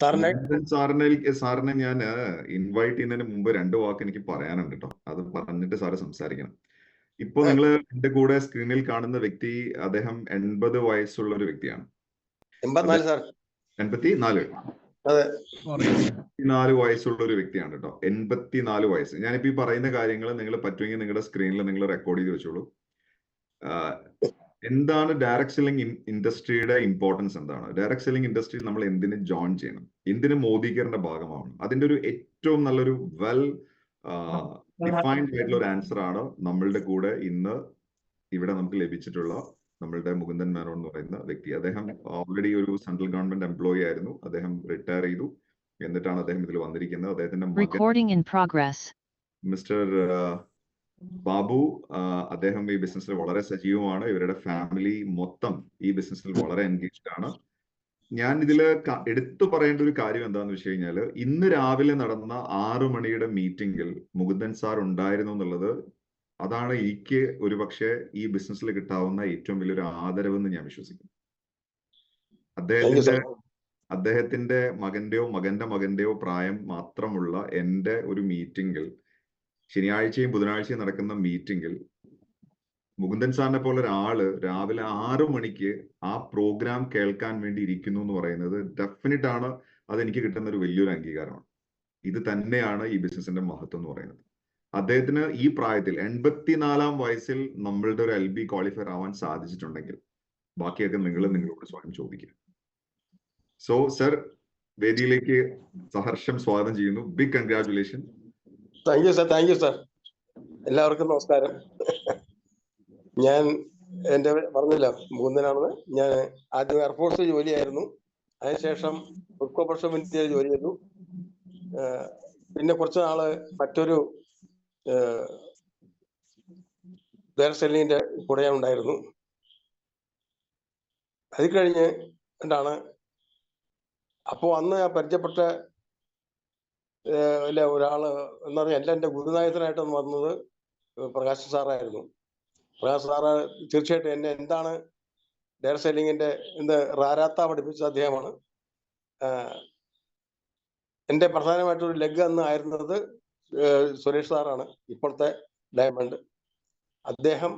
സാറിനെ? സാറിനെ സാറിനെ ഞാൻ ഇൻവൈറ്റ് ചെയ്യുന്നതിന് മുമ്പ് രണ്ട് വാക്ക് എനിക്ക് പറയാനുണ്ട് കേട്ടോ അത് പറഞ്ഞിട്ട് സാറ് സംസാരിക്കണം. ഇപ്പൊ നിങ്ങൾ എന്റെ കൂടെ സ്ക്രീനിൽ കാണുന്ന വ്യക്തി അദ്ദേഹം എൺപത് വയസ്സുള്ള ഒരു വ്യക്തിയാണ്. എൺപത്തിനാല് സാർ. എൺപത്തി നാല് അതെ. നാല് വയസ്സുള്ള ഒരു വ്യക്തിയാണ് കേട്ടോ എൺപത്തിനാല് വയസ്സ്. ഞാനിപ്പോ ഈ പറയുന്ന കാര്യങ്ങൾ നിങ്ങൾ പറ്റുമെങ്കിൽ നിങ്ങളുടെ സ്ക്രീനിൽ നിങ്ങൾ റെക്കോർഡ് ചെയ്ത് വെച്ചോളൂ. എന്താണ് ഡയറക്ട് സെല്ലിംഗ് ഇൻഡസ്ട്രിയുടെ ഇമ്പോർട്ടൻസ് എന്താണ്? ഡയറക്ട് സെല്ലിംഗ് ഇൻഡസ്ട്രിയിൽ നമ്മൾ എന്തിന് ജോയിൻ ചെയ്യണം? എന്തിനു മോദികരന്റെ ഭാഗമാവണം? അതിന്റെ ഒരു ഏറ്റവും നല്ലൊരു വെൽ ഡിഫൈൻഡ് ആയിട്ടുള്ള ഒരു ആൻസർ ആണ് നമ്മളുടെ കൂടെ ഇന്ന് ഇവിടെ നമുക്ക് ലഭിച്ചിട്ടുള്ള നമ്മളുടെ മുകുന്ദൻ മേനോൻ എന്ന് പറയുന്ന വ്യക്തി. അദ്ദേഹം ഓൾറെഡി ഒരു സെൻട്രൽ ഗവൺമെന്റ് എംപ്ലോയി ആയിരുന്നു. അദ്ദേഹം റിട്ടയർ ചെയ്തു. എന്നിട്ടാണ് അദ്ദേഹം ഇതിൽ വന്നിരിക്കുന്നത്. അദ്ദേഹത്തിന്റെ. മിസ്റ്റർ ബാബു അദ്ദേഹം ഈ ബിസിനസ്സിൽ വളരെ സജീവമാണ്. ഇവരുടെ ഫാമിലി മൊത്തം ഈ ബിസിനസ്സിൽ വളരെ എൻഗേജ്ഡ് ആണ്. ഞാൻ ഇതിൽ എടുത്തു പറയേണ്ട ഒരു കാര്യം എന്താണെന്ന് വെച്ച് കഴിഞ്ഞാൽ ഇന്ന് രാവിലെ നടന്ന ആറു മണിയുടെ മീറ്റിംഗിൽ മുകുന്ദൻ സാർ ഉണ്ടായിരുന്നു എന്നുള്ളത് അതാണ് എനിക്ക് ഒരുപക്ഷെ ഈ ബിസിനസ്സിൽ കിട്ടാവുന്ന ഏറ്റവും വലിയൊരു ആദരവെന്ന് ഞാൻ വിശ്വസിക്കുന്നു. അദ്ദേഹത്തിന്റെ അദ്ദേഹത്തിന്റെ മകന്റെയോ മകന്റെ മകന്റെയോ പ്രായം മാത്രമുള്ള എന്റെ ഒരു മീറ്റിംഗിൽ ശനിയാഴ്ചയും ബുധനാഴ്ചയും നടക്കുന്ന മീറ്റിംഗിൽ മുകുന്ദൻ സാറിനെ പോലെ ഒരാൾ രാവിലെ ആറു മണിക്ക് ആ പ്രോഗ്രാം കേൾക്കാൻ വേണ്ടി ഇരിക്കുന്നു എന്ന് പറയുന്നത് ഡെഫിനറ്റ് ആണ്. അതെനിക്ക് കിട്ടുന്ന ഒരു വലിയൊരു അംഗീകാരമാണ്. ഇത് തന്നെയാണ് ഈ ബിസിനസിന്റെ മഹത്വം എന്ന് പറയുന്നത്. അദ്ദേഹത്തിന് ഈ പ്രായത്തിൽ എൺപത്തിനാലാം വയസ്സിൽ നമ്മളുടെ ഒരു എൽ ബി ക്വാളിഫയർ ആവാൻ സാധിച്ചിട്ടുണ്ടെങ്കിൽ ബാക്കിയൊക്കെ നിങ്ങൾ നിങ്ങളോട് സ്വയം ചോദിക്കുക സോ സർ വേദിയിലേക്ക് സഹർഷം സ്വാഗതം ചെയ്യുന്നു. Big congratulation thank you sir thank you sir. എല്ലാവർക്കും നമസ്കാരം. ഞാൻ എന്റെ പറഞ്ഞില്ല മൂന്നിനാണെന്ന്. ഞാൻ ആദ്യം എയർഫോഴ്സിൽ ജോലിയായിരുന്നു. അതിനുശേഷം കോർപ്പറേഷൻ മിനിസ്റ്ററിൽ ജോലി ചെയ്തു. പിന്നെ കുറച്ച് നാൾ മറ്റൊരു സെല്ലിന്റെ കൂടെ ഞാൻ ഉണ്ടായിരുന്നു. അത് കഴിഞ്ഞ് എന്താണ് അപ്പോൾ അന്ന് ആ പരിചയപ്പെട്ട ഇല്ല ഒരാൾ എന്താ പറയുക എന്റെ ഗുരുനായകനായിട്ട് വന്നത് പ്രകാശ് സാറായിരുന്നു. പ്രകാശ് സാറ് തീർച്ചയായിട്ടും എന്നെ എന്താണ് ഡയർ സെല്ലിങ്ങിന്റെ എന്ത് റാരാത്ത പഠിപ്പിച്ച അദ്ദേഹമാണ്. എന്റെ പ്രധാനമായിട്ടൊരു ലെഗ് അന്ന് ആയിരുന്നത് സുരേഷ് സാറാണ് ഇപ്പോഴത്തെ ഡയമണ്ട്. അദ്ദേഹം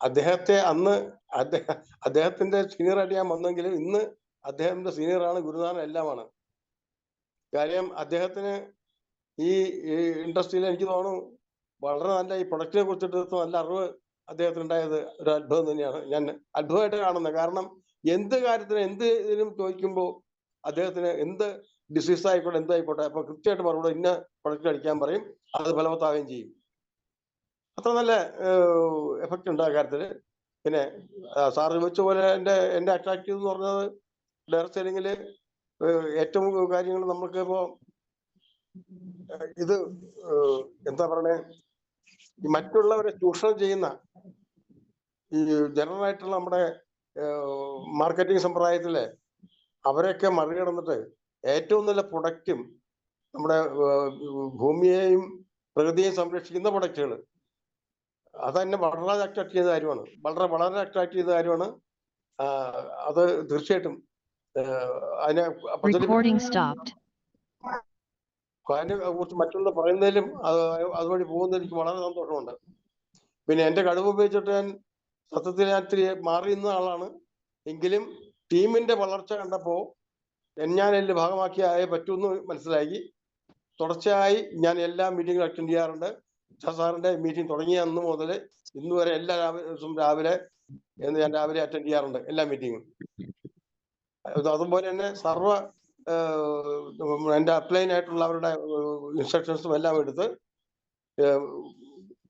അദ്ദേഹത്തെ അന്ന് അദ്ദേഹം അദ്ദേഹത്തിന്റെ സീനിയറായിട്ട് ഞാൻ വന്നെങ്കിലും ഇന്ന് അദ്ദേഹത്തിന്റെ സീനിയറാണ് ഗുരുനാഥൻ എല്ലാമാണ്. കാര്യം അദ്ദേഹത്തിന് ഈ ഇൻഡസ്ട്രിയിൽ എനിക്ക് തോന്നുന്നു വളരെ നല്ല ഈ പ്രൊഡക്റ്റിനെ കുറിച്ചിട്ട് നല്ല അറിവ് അദ്ദേഹത്തിന് ഉണ്ടായത് ഒരു അത്ഭുതം തന്നെയാണ്. ഞാൻ അത്ഭുതമായിട്ട് കാണുന്നത് കാരണം എന്ത് കാര്യത്തിന് എന്ത് ഇതിനും ചോദിക്കുമ്പോൾ അദ്ദേഹത്തിന് എന്ത് ഡിസീസ് ആയിക്കോട്ടെ എന്തായിക്കോട്ടെ അപ്പൊ കൃത്യമായിട്ട് മറുപടി ഇന്ന പ്രൊഡക്റ്റ് അടിക്കാൻ പറയും അത് ഫലവത്താവുകയും ചെയ്യും. അത്ര നല്ല എഫക്റ്റ് ഉണ്ട് ആ കാര്യത്തിൽ പിന്നെ സാർ ചോദിച്ച പോലെ എന്റെ എന്റെ അട്രാക്റ്റീവ് എന്ന് പറഞ്ഞത് ഡയറക്ട് സെല്ലിങ്ങിൽ ഏറ്റവും കാര്യങ്ങൾ നമുക്ക് ഇപ്പോ ഇത് എന്താ പറയണേ? മറ്റുള്ളവരെ ചൂഷണം ചെയ്യുന്ന ഈ ജനറൽ ആയിട്ടുള്ള നമ്മുടെ മാർക്കറ്റിംഗ് സമ്പ്രദായത്തിലെ അവരെയൊക്കെ മറികടന്നിട്ട് ഏറ്റവും നല്ല പ്രൊഡക്റ്റും നമ്മുടെ ഭൂമിയെയും പ്രകൃതിയെയും സംരക്ഷിക്കുന്ന പ്രൊഡക്റ്റുകൾ അത് തന്നെ വളരെ അട്രാക്ട് ചെയ്ത കാര്യമാണ്. വളരെ വളരെ അട്രാക്ട് ചെയ്ത കാര്യമാണ്. അത് തീർച്ചയായിട്ടും അതിനെ Recording stopped. അതിനെ കുറിച്ച് മറ്റുള്ള പറയുന്നതിലും അത് അതുവഴി പോകുന്നതിൽ എനിക്ക് വളരെ സന്തോഷമുണ്ട്. പിന്നെ എന്റെ കഴിവ് ഉപയോഗിച്ചിട്ട് ഞാൻ സത്യത്തിൽ ഞാൻ ഇത്തിരി മാറി നിന്ന ആളാണ്. എങ്കിലും ടീമിന്റെ വളർച്ച കണ്ടപ്പോ ഞാൻ അതിൽ ഭാഗമാക്കിയായേ പറ്റൂന്ന് മനസ്സിലാക്കി തുടർച്ചയായി ഞാൻ എല്ലാ മീറ്റിംഗും അറ്റൻഡ് ചെയ്യാറുണ്ട്. സാറിന്റെ മീറ്റിംഗ് തുടങ്ങിയ അന്ന് മുതൽ ഇന്ന് വരെ എല്ലാ ദിവസവും രാവിലെ എന്ന് ഞാൻ രാവിലെ അറ്റൻഡ് ചെയ്യാറുണ്ട് എല്ലാ മീറ്റിംഗും അതുപോലെ തന്നെ സർവ ആയിട്ടുള്ള അവരുടെ ഇൻസ്ട്രക്ഷൻസും എല്ലാം എടുത്ത് ഏഹ്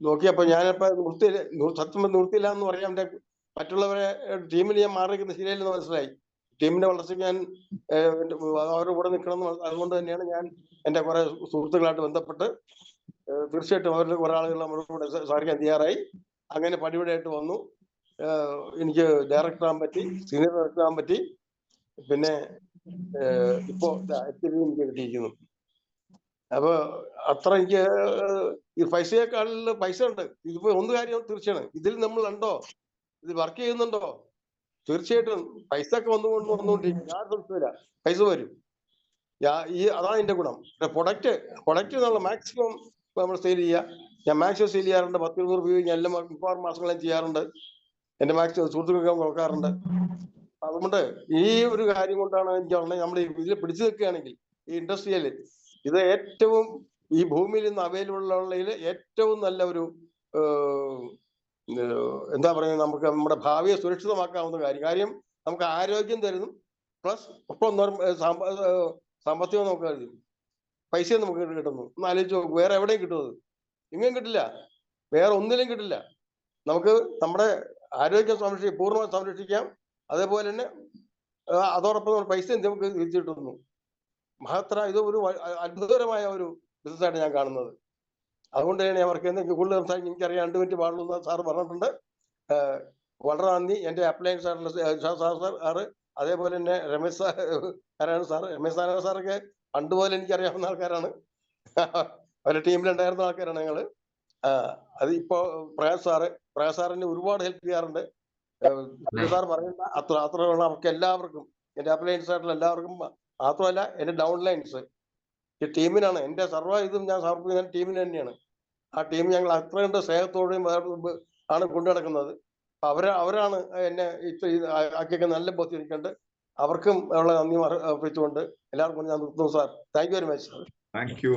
നോക്കിയപ്പോ ഞാനിപ്പോ നിർത്തി സത്യം നിർത്തിയില്ല എന്ന് പറയാൻ മറ്റുള്ളവരെ ടീമിൽ ഞാൻ മാറി നിൽക്കുന്ന ശരിയല്ലെന്ന് മനസ്സിലായി. ടീമിന്റെ വളർച്ചയ്ക്ക് ഞാൻ അവരുടെ കൂടെ നിൽക്കണം അതുകൊണ്ട് തന്നെയാണ് ഞാൻ എന്റെ കുറെ സുഹൃത്തുക്കളായിട്ട് ബന്ധപ്പെട്ട് തീർച്ചയായിട്ടും അവരുടെ കുറെ ആളുകൾ നമ്മുടെ കൂടെ സഹകരിക്കാൻ തയ്യാറായി. അങ്ങനെ പടിപടിയായിട്ട് വന്നു. എനിക്ക് ഡയറക്ടർ ആകാൻ പറ്റി സീനിയർ ഡയറക്ടർ ആകാൻ പറ്റി. പിന്നെ ഇപ്പോ എനിക്ക് കിട്ടിയിരിക്കുന്നു അപ്പൊ അത്ര എനിക്ക് ഈ പൈസയെക്കാളിൽ പൈസ ഉണ്ട്. ഇതിപ്പോ ഒന്ന് കാര്യം തീർച്ചയാണ്. ഇതിൽ നമ്മൾ ഉണ്ടോ? ഇത് വർക്ക് ചെയ്യുന്നുണ്ടോ? തീർച്ചയായിട്ടും പൈസ ഒക്കെ വന്നുകൊണ്ട് വന്നുകൊണ്ടിരിക്കും. ഞാൻ സംശയമില്ല പൈസ വരും. ഈ അതാണ് എന്റെ ഗുണം. പ്രൊഡക്റ്റ് പ്രൊഡക്റ്റ് നമ്മൾ മാക്സിമം നമ്മൾ സെയിൽ ചെയ്യുക. ഞാൻ മാക്സിമം സെയിൽ ചെയ്യാറുണ്ട്. പത്ത് ഇരുന്നൂറ് രൂപ ഞാൻ എല്ലാ മുപ്പത് മാസങ്ങളും ചെയ്യാറുണ്ട്. എന്റെ മാക്സിമം സുഹൃത്തുക്കൾക്ക് കൊടുക്കാറുണ്ട് അതുകൊണ്ട് ഈ ഒരു കാര്യം കൊണ്ടാണ് എനിക്ക് പറഞ്ഞത് നമ്മൾ ഇതിൽ പിടിച്ചു നിൽക്കുകയാണെങ്കിൽ ഈ ഇൻഡസ്ട്രിയൽ ഇത് ഏറ്റവും ഈ ഭൂമിയിൽ നിന്ന് അവൈലബിൾ ഉള്ളതിൽ ഏറ്റവും നല്ല ഒരു എന്താ പറയുക നമുക്ക് നമ്മുടെ ഭാവിയെ സുരക്ഷിതമാക്കാവുന്ന കാര്യം. കാര്യം നമുക്ക് ആരോഗ്യം തരുന്നു. പ്ലസ് ഒപ്പം സാമ്പത്തികം നമുക്ക് തരുന്നു. പൈസ നമുക്ക് കിട്ടുന്നു. ഒന്ന് ആലോചിച്ച് നോക്കും. വേറെ എവിടെയും കിട്ടുന്നത്? ഇങ്ങും കിട്ടില്ല. വേറെ ഒന്നിലും കിട്ടില്ല. നമുക്ക് നമ്മുടെ ആരോഗ്യം സംരക്ഷിക്കാം പൂർണമായി സംരക്ഷിക്കാം. അതേപോലെ തന്നെ അതോടൊപ്പം പൈസ നമുക്ക് തിരിച്ചു കിട്ടുന്നു മഹത്തര ഇത് ഒരു അത്ഭുതകരമായ ഒരു ബിസിനസ്സായിട്ട് ഞാൻ കാണുന്നത്. അതുകൊണ്ട് തന്നെ ഞാൻ വർക്ക് കൂടുതൽ സംസാരിക്കും എനിക്കറിയാം രണ്ട് മിനിറ്റ് പാടുള്ളൂ എന്ന് സാറ് പറഞ്ഞിട്ടുണ്ട്. വളരെ നന്ദി. എന്റെ അപ്ലയൻസ് സാർ സാർ സാറ് അതേപോലെ തന്നെ രമേശ് സാർ ആരാണ് സാർ രമേശ് സാർ സാറൊക്കെ പണ്ട് പോലെ എനിക്കറിയാവുന്ന ആൾക്കാരാണ്. അവരുടെ ടീമിലുണ്ടായിരുന്ന ആൾക്കാരാണ് ഞങ്ങൾ അത് ഇപ്പോ പ്രകാശ് സാറ് പ്രകാശ് സാറിന് ഒരുപാട് ഹെൽപ്പ് ചെയ്യാറുണ്ട്. സാർ പറയുന്ന അത്ര അത്രയുള്ള അവർക്ക് എല്ലാവർക്കും എന്റെ അപ്ലയൻസ് ആയിട്ടുള്ള എല്ലാവർക്കും മാത്രമല്ല എന്റെ ഡൗൺ ലൈൻസ് ഈ ടീമിനാണ് എന്റെ സർവ ഇതും ഞാൻ സമർപ്പിക്കുന്ന ടീമിന് തന്നെയാണ്. ആ ടീം ഞങ്ങൾ അത്ര കണ്ട് സ്നേഹത്തോടെയും ആണ് കൊണ്ടു നടക്കുന്നത്. അവരാണ് എന്നെ ആക്കിയൊക്കെ നല്ല ബോധ്യം എനിക്കുണ്ട്. അവർക്കും ഉള്ള നന്ദി അർപ്പിച്ചുകൊണ്ട് എല്ലാവർക്കും ഞാൻ നിർത്തുന്നു sir. Thank you very much sir thank you